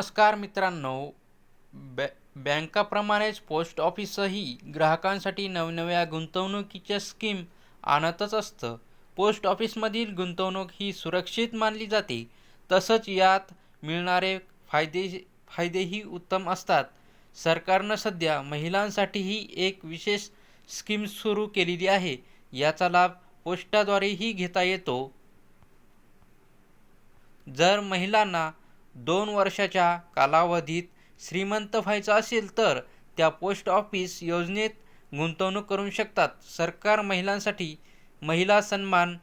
नमस्कार मित्रांनो. बॅ बँकाप्रमाणेच पोस्ट ऑफिसही ग्राहकांसाठी नवनव्या गुंतवणुकीच्या स्कीम आणतच असतं. पोस्ट ऑफिसमधील गुंतवणूक ही सुरक्षित मानली जाते. तसंच यात मिळणारे फायदे फायदेही उत्तम असतात. सरकारनं सध्या महिलांसाठीही एक विशेष स्कीम सुरू केलेली आहे. याचा लाभ पोस्टाद्वारेही घेता येतो. जर महिलांना दोन वर्षाच्या कालावधीत श्रीमंत व्हायचं असेल तर त्या पोस्ट ऑफिस योजनेत गुंतवणूक करू शकतात. सरकार महिलांसाठी महिला सन्मान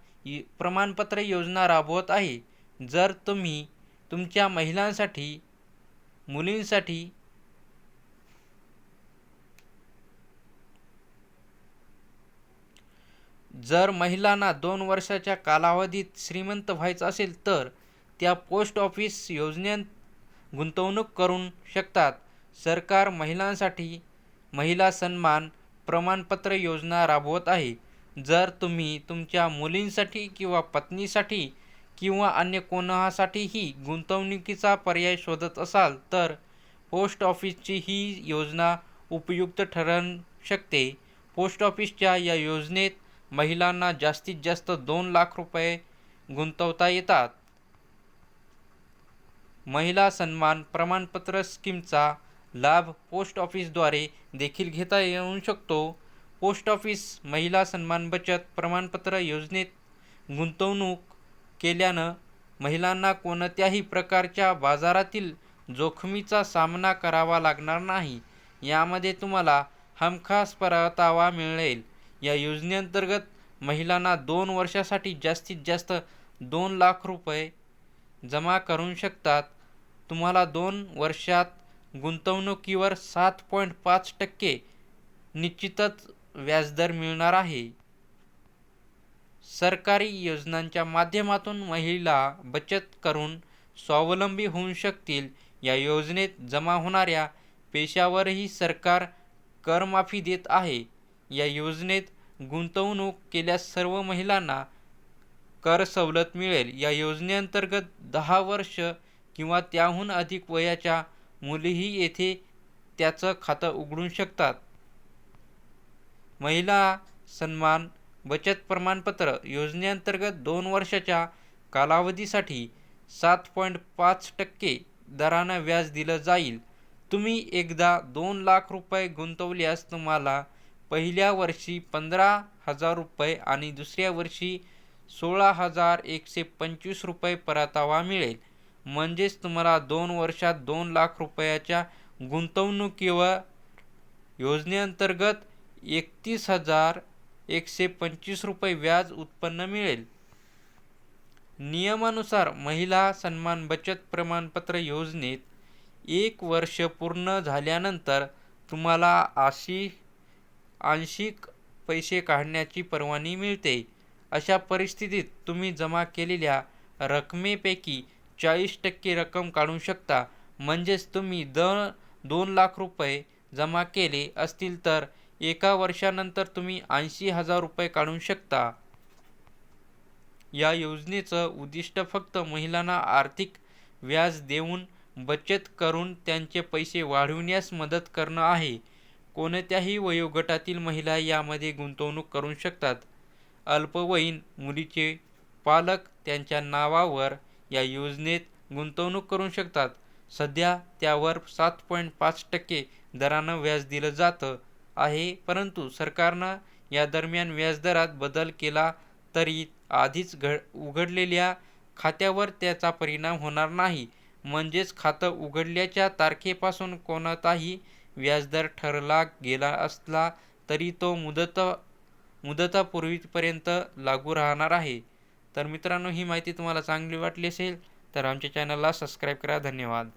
प्रमाणपत्र योजना राबवत आहे. जर तुम्ही तुमच्या महिलांसाठी मुलींसाठी जर महिलांना दोन वर्षाच्या कालावधीत श्रीमंत व्हायचं असेल तर त्या पोस्ट ऑफिस योजनेत गुंतवणूक करू शकतात. सरकार महिलांसाठी महिला सन्मान प्रमाणपत्र योजना राबवत आहे. जर तुम्ही तुमच्या मुलींसाठी किंवा पत्नीसाठी किंवा अन्य कोणासाठीही गुंतवणुकीचा पर्याय शोधत असाल तर पोस्ट ऑफिसची ही योजना उपयुक्त ठरू शकते. पोस्ट ऑफिसच्या या योजनेत महिलांना जास्तीत जास्त दोन लाख रुपये गुंतवता येतात. महिला सन्मान प्रमाणपत्र स्कीमचा लाभ पोस्ट ऑफिसद्वारे देखील घेता येऊ शकतो. पोस्ट ऑफिस महिला सन्मान बचत प्रमाणपत्र योजनेत गुंतवणूक केल्यानं महिलांना कोणत्याही प्रकारच्या बाजारातील जोखमीचा सामना करावा लागणार नाही. यामध्ये तुम्हाला हमखास परतावा मिळेल. या योजनेअंतर्गत महिलांना दोन वर्षासाठी जास्तीत जास्त दोन लाख रुपये जमा करू शकतात. तुम्हाला दोन वर्षात गुंतवणुकीवर सात पॉईंट पाच टक्के निश्चितच व्याजदर मिळणार आहे. सरकारी योजनांच्या माध्यमातून महिला बचत करून स्वावलंबी होऊ शकतील. या योजनेत जमा होणाऱ्या पैशावरही सरकार करमाफी देत आहे. या योजनेत गुंतवणूक केल्यास सर्व महिलांना कर सवलत मिळेल. या योजनेअंतर्गत दहा वर्ष किंवा त्याहून अधिक वयाच्या मुलीही येथे त्याचं खातं उघडू शकतात. महिला सन्मान बचत प्रमाणपत्र योजनेअंतर्गत दोन वर्षाच्या कालावधीसाठी सात पॉईंट पाच टक्के दरानं व्याज दिलं जाईल. तुम्ही एकदा दोन लाख रुपये गुंतवल्यास तुम्हाला पहिल्या वर्षी पंधरा हजार रुपये आणि दुसऱ्या वर्षी सोळा हजार एकशे पंचवीस रुपये परतावा मिळेल. म्हणजेच तुम्हाला दोन वर्षात दोन लाख रुपयाच्या गुंतवणुकीवर योजनेअंतर्गत एकतीस हजार एकशे पंचवीस रुपये व्याज उत्पन्न मिळेल. नियमानुसार महिला सन्मान बचत प्रमाणपत्र योजनेत एक वर्ष पूर्ण झाल्यानंतर तुम्हाला आशी आंशिक पैसे काढण्याची परवानगी मिळते. अशा परिस्थितीत तुम्ही जमा केलेल्या रकमेपैकी चाळीस टक्के रक्कम काढू शकता. म्हणजेच तुम्ही द दोन लाख रुपये जमा केले असतील तर एका वर्षानंतर तुम्ही ऐंशी हजार रुपये काढू शकता. या योजनेचं उद्दिष्ट फक्त महिलांना आर्थिक व्याज देऊन बचत करून त्यांचे पैसे वाढविण्यास मदत करणं आहे. कोणत्याही वयोगटातील महिला यामध्ये गुंतवणूक करू शकतात. अल्पवयीन मुलीचे पालक त्यांच्या नावावर या योजनेत गुंतवणूक करू शकतात. सध्या त्यावर सात पॉईंट पाच टक्के दरानं व्याज दिलं जातं आहे परंतु सरकारनं या दरम्यान व्याजदरात बदल केला तरी आधीच घ उघडलेल्या खात्यावर त्याचा परिणाम होणार नाही. म्हणजेच खातं उघडल्याच्या तारखेपासून कोणताही व्याजदर ठरला गेला असला तरी तो मुदत मुदतापूर्वीपर्यंत लागू राहणार आहे. तर मित्रांनो ही माहिती तुम्हाला चांगली वाटली असेल तर आमच्या चॅनलला सबस्क्राईब करा. धन्यवाद.